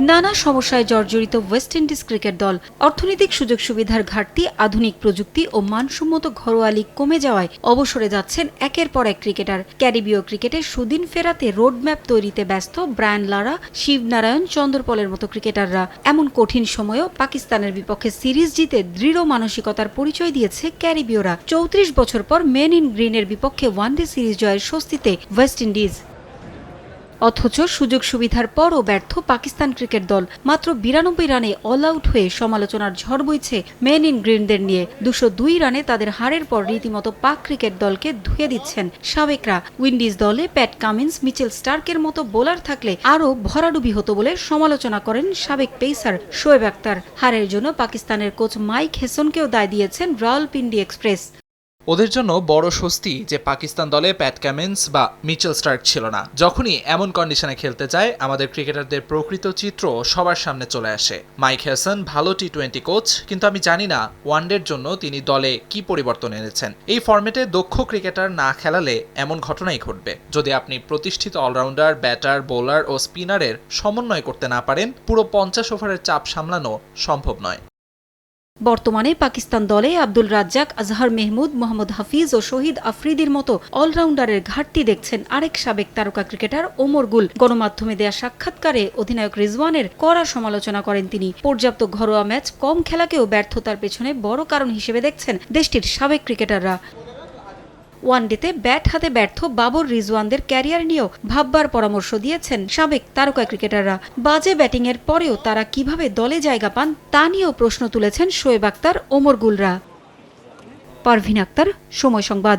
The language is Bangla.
নানা সমস্যায় জর্জরিত ওয়েস্ট ইন্ডিজ ক্রিকেট দল, অর্থনৈতিক সুযোগ সুবিধার ঘাটতি, আধুনিক প্রযুক্তি ও মানসম্মত ঘরোয়া লীগ কমে যাওয়ায় অবসরে যাচ্ছেন একের পর এক ক্রিকেটার। ক্যারিবীয় ক্রিকেটে সুদিন ফেরাতে রোডম্যাপ তৈরিতে ব্যস্ত ব্রায়ান লারা, শিবনারায়ণ চন্দ্রপলের মতো ক্রিকেটাররা। এমন কঠিন সময়েও পাকিস্তানের বিপক্ষে সিরিজ জিতে দৃঢ় মানসিকতার পরিচয় দিয়েছে ক্যারিবীয়রা। চৌত্রিশ বছর পর মেন ইন গ্রিনের বিপক্ষে ওয়ানডে সিরিজ জয়ের স্বস্তিতে ওয়েস্ট ইন্ডিজ। অথচ সুযোগ সুবিধার পরও ব্যর্থ পাকিস্তান ক্রিকেট দল। মাত্র বিরানব্বই রানে অল আউট হয়ে সমালোচনার ঝড় বইছে মেন ইন গ্রিনদের নিয়ে। দুশো দুই রানে তাদের হারের পর রীতিমতো পাক ক্রিকেট দলকে ধুয়ে দিচ্ছেন সাবেকরা। উইন্ডিজ দলে প্যাট কামিন্স, মিচেল স্টার্কের মতো বোলার থাকলে আরও ভরাডুবি হতো বলে সমালোচনা করেন সাবেক পেসার শোয়েব আক্তার হারের জন্য পাকিস্তানের কোচ মাইক হেসনকেও দায় দিয়েছেন রাওয়ালপিন্ডি এক্সপ্রেস। ওদের জন্য বড় স্বস্তি যে পাকিস্তান দলে প্যাট ক্যামেন্স বা মিচেল স্টার্ক ছিল না। যখনই এমন কন্ডিশনে খেলতে যায় আমাদের ক্রিকেটারদের প্রকৃত চিত্র সবার সামনে চলে আসে। মাইক হ্যাসন ভালো টি টোয়েন্টি কোচ কিন্তু আমি জানি না ওয়ানডের জন্য তিনি দলে কি পরিবর্তন এনেছেন। এই ফর্মেটে দক্ষ ক্রিকেটার না খেলালে এমন ঘটনাই ঘটবে। যদি আপনি প্রতিষ্ঠিত অলরাউন্ডার ব্যাটার বোলার ও স্পিনারের সমন্বয় করতে না পারেন, পুরো পঞ্চাশ ওভারের চাপ সামলানো সম্ভব নয়। বর্তমানে পাকিস্তান দলে আব্দুল রাজ্জাক, আজহার মেহমুদ, মোহাম্মদ হাফিজ ও শহীদ আফ্রিদির মতো অলরাউন্ডারের ঘাটতি দেখছেন আরেক সাবেক তারকা ক্রিকেটার ওমর গুল। গণমাধ্যমে দেয়া সাক্ষাৎকারে অধিনায়ক রিজওয়ানের কড়া সমালোচনা করেন তিনি। পর্যাপ্ত ঘরোয়া ম্যাচ কম খেলাকেও ব্যর্থতার পেছনে বড় কারণ হিসেবে দেখছেন দেশটির সাবেক ক্রিকেটাররা। ওয়ানডেতে ব্যাট হাতে ব্যর্থ বাবর রিজওয়ানদের ক্যারিয়ার নিয়েও ভাববার পরামর্শ দিয়েছেন সাবেক তারকা ক্রিকেটাররা। বাজে ব্যাটিংয়ের পরেও তারা কীভাবে দলে জায়গা পান, তা নিয়েও প্রশ্ন তুলেছেন শোয়েব আক্তার, ওমর গুলরা। পারভিন আক্তার, সময় সংবাদ।